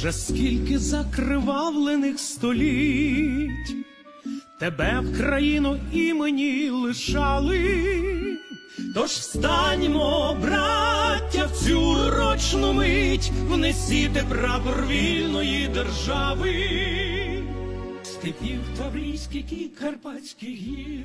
Вже скільки закривавлених століть, тебе в країну імені лишали, тож встаньмо, браття, в цю урочну мить, внесіте прапор вільної держави, степів Таврійських і Карпатських гір.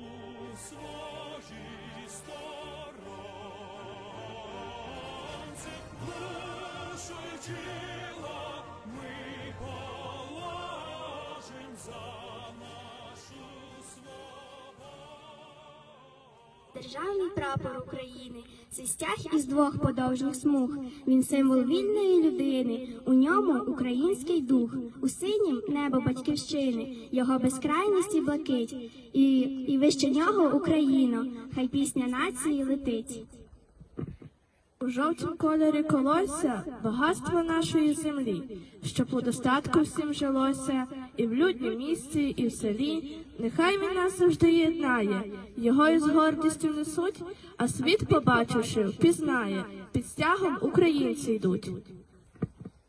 у своїй сторонці, душу ми положим за Державний прапор України це стяг із двох подовжніх смуг. Він символ вільної людини. У ньому український дух, у синім небо батьківщини, його безкрайність і блакить, і, і вище нього Україна. Хай пісня нації летить. У жовтім кольорі колося багатство нашої землі, щоб у достатку всім жилося, і в люднім місці, і в селі. Нехай він нас завжди єднає, його із гордістю несуть, а світ, побачивши, впізнає, під стягом українці йдуть.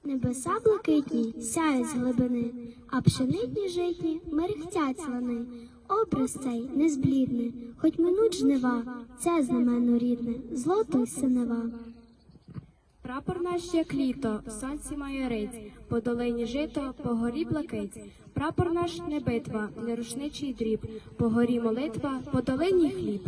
Небеса блакитні сяють з глибини, а пшенитні житні мерехтять слани. Образ цей незблідний, хоч минуть жнива, це знамено рідне, злото й синева. Прапор наш як літо, в сонці майорить, по долині жито, по горі блакить. Прапор наш не битва, не рушничий дріб, по горі молитва, по долині хліб.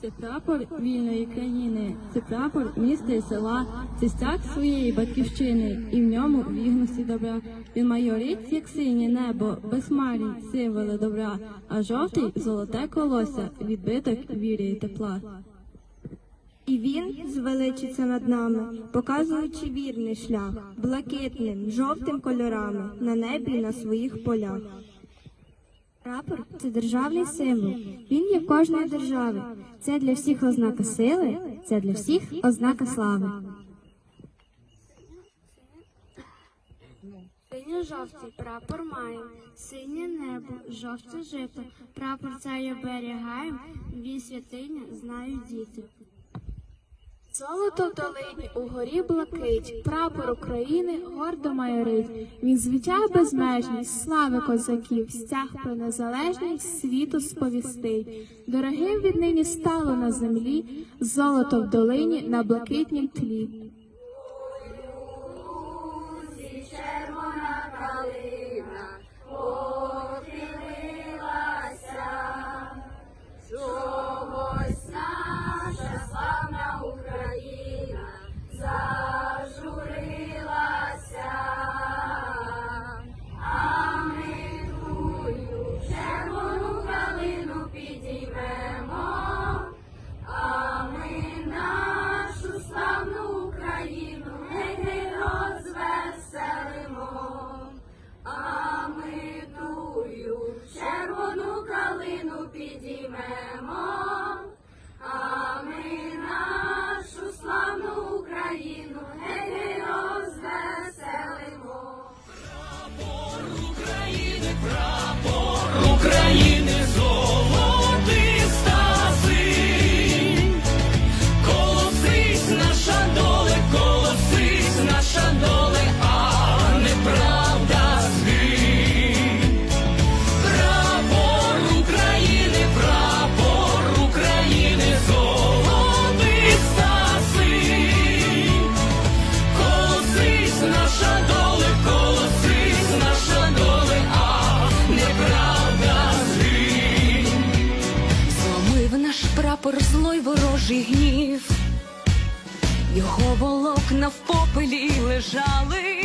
Це прапор вільної країни, це прапор міста і села, це стяг своєї батьківщини, і в ньому вігності добра. Він майорить, як синє небо, безхмарні символи добра, а жовтий золоте колося, відбиток віри і тепла. І він звеличиться над нами, показуючи вірний шлях, блакитним, жовтим кольорами на небі і на своїх полях. Прапор це державний символ. Він є в кожної держави. Це для всіх ознака сили, це для всіх ознака слави. Синьо-жовтий прапор маємо, синє небо, жовте жито. Прапор цей оберігаємо, він святиня знають діти. Золото в долині, у горі блакить, прапор України гордо майорить. Він звітя безмежність, слави козаків, стяг про незалежність світу сповістить. Дорогим віднині стало на землі, золото в долині на блакитнім тлі. А ми нашу славну Україну гей, розвеселимо. України, прапор України, злой гнів, його волокна в попелі лежали,